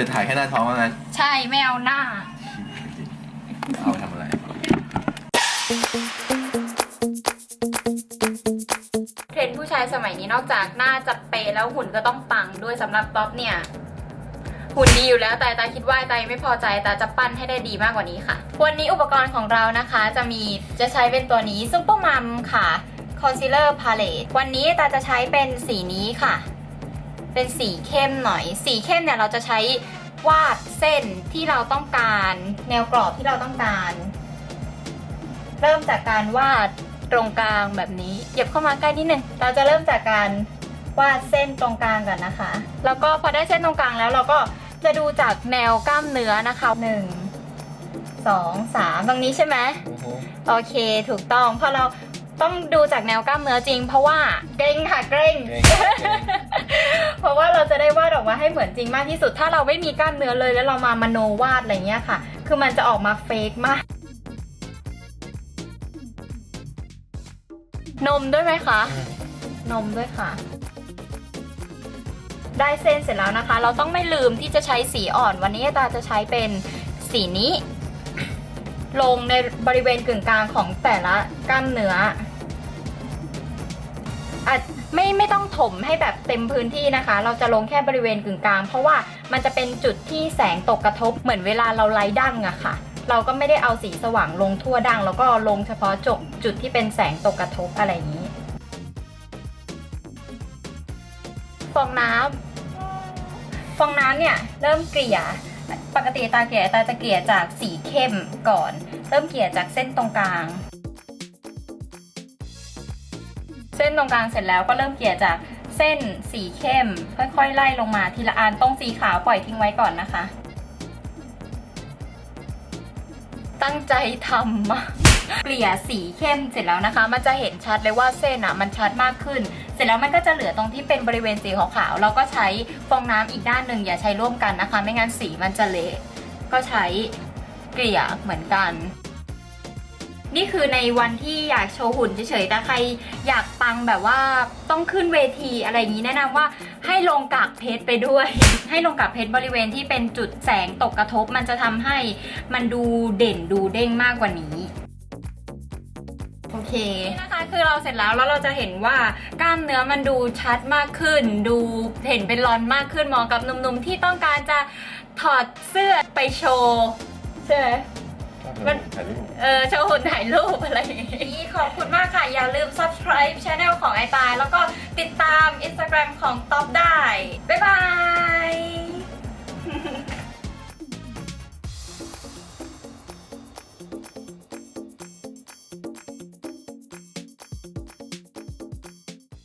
จะถ่ายแค่หน้าท้องเท่านั้นใช่ไม่เอาหน้า เอาไปทำอะไร เทรนด์ผู้ชายสมัยนี้นอกจากหน้าจะเปย์แล้วหุ่นก็ต้องปังด้วยสำหรับป๊อปเนี่ย หุ่นดีอยู่แล้วแต่ตาคิดว่าตาไม่พอใจตาจะปั้นให้ได้ดีมากกว่านี้ค่ะ วันนี้อุปกรณ์ของเรานะคะจะมีจะใช้เป็นตัวนี้ซุปเปอร์มัมค่ะ Concealer Palette วันนี้ตาจะใช้เป็นสีนี้ค่ะ เป็นสีเข้มหน่อย สีเข้มเนี่ยเราจะใช้วาดเส้นที่เราต้องการ แนวกรอบที่เราต้องการ เริ่มจากการวาดตรงกลางแบบนี้เหยียบเข้ามาใกล้นิดนึงเราจะเริ่มจากการวาดเส้นตรงกลางก่อนนะคะ แล้วก็พอได้เส้นตรงกลางแล้วเราก็จะดูจากแนวกล้ามเนื้อนะคะหนึ่งสองสามตรงนี้ใช่ไหมโอเคถูกต้องเพราะเรา ต้องดูจากแนวกล้ามเนื้อจริง เพราะว่าเกรงค่ะเกรงเกรง เพราะว่าเราจะได้วาดออกมาให้เหมือนจริงมากที่สุด ถ้าเราไม่มีกล้ามเนื้อเลยแล้วเรามามโนวาดอะไรเงี้ยค่ะ คือมันจะออกมาเฟกมาก นมด้วยไหมคะ นมด้วยค่ะ ได้เส้นเสร็จแล้วนะคะ เราต้องไม่ลืมที่จะใช้สีอ่อน วันนี้ตาจะใช้เป็นสีนี้ ลงในบริเวณกึ่งกลางของแต่ละกล้ามเนื้อ อาจไม่ไม่ต้องถมให้แบบเต็มพื้นที่นะคะ เราจะลงแค่บริเวณกึ่งกลาง เพราะว่ามันจะเป็นจุดที่แสงตกกระทบเหมือนเวลาเราไล่ดั้งอะค่ะ เราก็ไม่ได้เอาสีสว่างลงทั่วดั้งแล้วก็ลงเฉพาะจุดจุดที่เป็นแสงตกกระทบอะไรอย่างนี้ฟองน้ำฟองน้ำเนี่ยเริ่มเกลี่ย ปกติตาเกลี่ยตาจะเกลี่ยจากสีเข้มก่อน เริ่มเกลี่ยจากเส้นตรงกลาง นตรงกลางเสร็จแล้วก็เริ่มเกลี่ยจากเส้นสีเข้ม ค่อยๆ ไล่ลงมาทีละอันตรงสีขาวปล่อยทิ้งไว้ก่อนนะคะ ตั้งใจทำมาเกลี่ยสีเข้มเสร็จแล้วนะคะ มันจะเห็นชัดเลยว่าเส้นอะมันชัดมากขึ้น เสร็จแล้วมันก็จะเหลือตรงที่เป็นบริเวณสีขาวๆเราก็ใช้ฟองน้ำอีกด้านหนึ่งอย่าใช้ร่วมกันนะคะ ไม่งั้นสีมันจะเละก็ใช้เกลี่ยเหมือนกัน นี่คือในวันที่อยากโชว์หุ่นเฉยๆ แต่ใครอยากปังแบบว่าต้องขึ้นเวทีอะไรอย่างนี้แนะนำว่าให้ลงกากเพชรไปด้วย ให้ลงกากเพชรบริเวณที่เป็นจุดแสงตกกระทบ มันจะทำให้มันดูเด่นดูเด้งมากกว่านี้โอเคนี่นะคะคือเราเสร็จแล้วแล้วเราจะเห็นว่ากล้ามเนื้อมันดูชัดมากขึ้น ดูเห็นเป็นรอนมากขึ้นเหมาะกับหนุ่มๆที่ต้องการจะถอดเสื้อไปโชว์ใช่ไหม มันถ่ายรูปเออโชว์หุ่นถ่ายรูปอะไรอย่างนี้ ขอบคุณมากค่ะ อย่าลืม subscribe channel ของไอตายแล้วก็ติดตาม Instagram ของ Top ได้ บ๊ายบาย